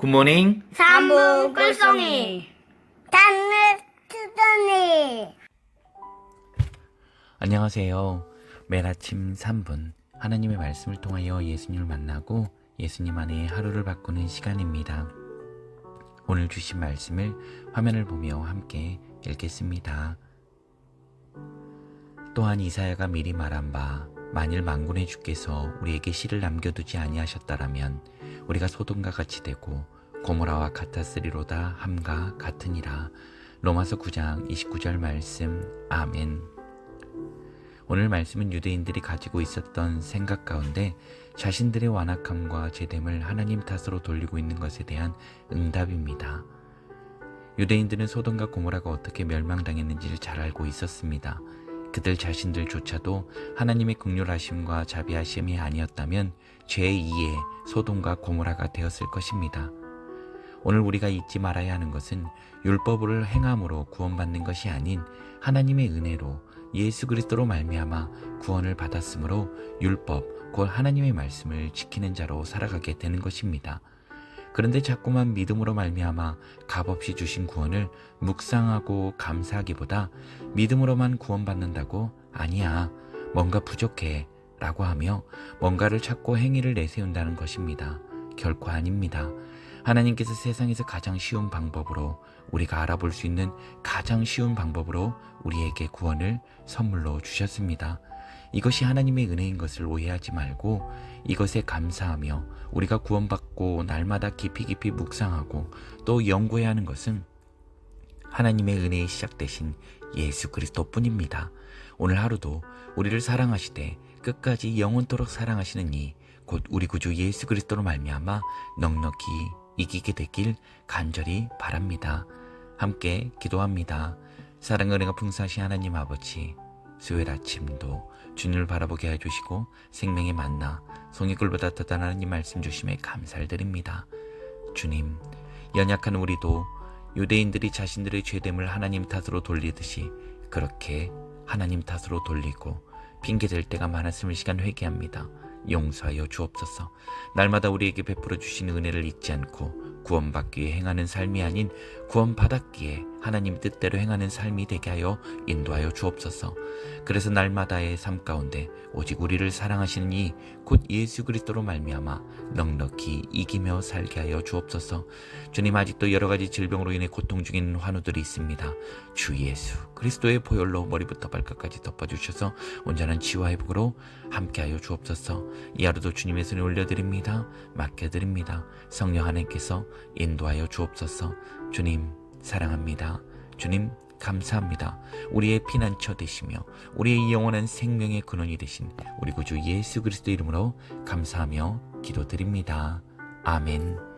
굿모닝. 삼부 꿀송이 단을 트더니 안녕하세요. 매일 아침 3분 하나님의 말씀을 통하여 예수님을 만나고 예수님 안에 하루를 바꾸는 시간입니다. 오늘 주신 말씀을 화면을 보며 함께 읽겠습니다. 또한 이사야가 미리 말한 바 만일 만군의 주께서 우리에게 씨를 남겨두지 아니하셨다라면 우리가 소돔과 같이 되고 고모라와 같았으리로다 함과 같으니라. 로마서 9장 29절 말씀. 아멘. 오늘 말씀은 유대인들이 가지고 있었던 생각 가운데 자신들의 완악함과 제됨을 하나님 탓으로 돌리고 있는 것에 대한 응답입니다. 유대인들은 소돔과 고모라가 어떻게 멸망당했는지를 잘 알고 있었습니다. 그들 자신들조차도 하나님의 극률하심과 자비하심이 아니었다면 제2의 소돔과 고모라가 되었을 것입니다. 오늘 우리가 잊지 말아야 하는 것은 율법을 행함으로 구원받는 것이 아닌 하나님의 은혜로 예수 그리스도로 말미암아 구원을 받았으므로 율법 곧 하나님의 말씀을 지키는 자로 살아가게 되는 것입니다. 그런데 자꾸만 믿음으로 말미암아 값없이 주신 구원을 묵상하고 감사하기보다 믿음으로만 구원받는다고 아니야 뭔가 부족해 라고 하며 뭔가를 찾고 행위를 내세운다는 것입니다. 결코 아닙니다. 하나님께서 세상에서 가장 쉬운 방법으로 우리가 알아볼 수 있는 가장 쉬운 방법으로 우리에게 구원을 선물로 주셨습니다. 이것이 하나님의 은혜인 것을 오해하지 말고 이것에 감사하며 우리가 구원받고 날마다 깊이 깊이 묵상하고 또 연구해야 하는 것은 하나님의 은혜의 시작되신 예수 그리스도 뿐입니다. 오늘 하루도 우리를 사랑하시되 끝까지 영원토록 사랑하시는 이 곧 우리 구주 예수 그리스도로 말미암아 넉넉히 이기게 되길 간절히 바랍니다. 함께 기도합니다. 사랑의 은혜가 풍성하신 하나님 아버지 수요일 아침도 주님을 바라보게 해주시고 생명의 만나 송이꿀보다 더단 하나님 말씀 주심에 감사를 드립니다. 주님 연약한 우리도 유대인들이 자신들의 죄됨을 하나님 탓으로 돌리듯이 그렇게 하나님 탓으로 돌리고 핑계댈 때가 많았음을 시간 회개합니다. 용서하여 주옵소서. 날마다 우리에게 베풀어 주시는 은혜를 잊지 않고 구원받기 위해 행하는 삶이 아닌 구원받았기에 하나님 뜻대로 행하는 삶이 되게 하여 인도하여 주옵소서. 그래서 날마다의 삶 가운데 오직 우리를 사랑하시는 이 곧 예수 그리스도로 말미암아 넉넉히 이기며 살게 하여 주옵소서. 주님 아직도 여러 가지 질병으로 인해 고통 중인 환우들이 있습니다. 주 예수 그리스도의 보혈로 머리부터 발끝까지 덮어 주셔서 온전한 치유와 회복으로 함께 하여 주옵소서. 이 하루도 주님의 손에 올려 드립니다. 맡겨 드립니다. 성령 하나님께서 인도하여 주옵소서. 주님 사랑합니다. 주님 감사합니다. 우리의 피난처 되시며 우리의 영원한 생명의 근원이 되신 우리 구주 예수 그리스도 이름으로 감사하며 기도드립니다. 아멘.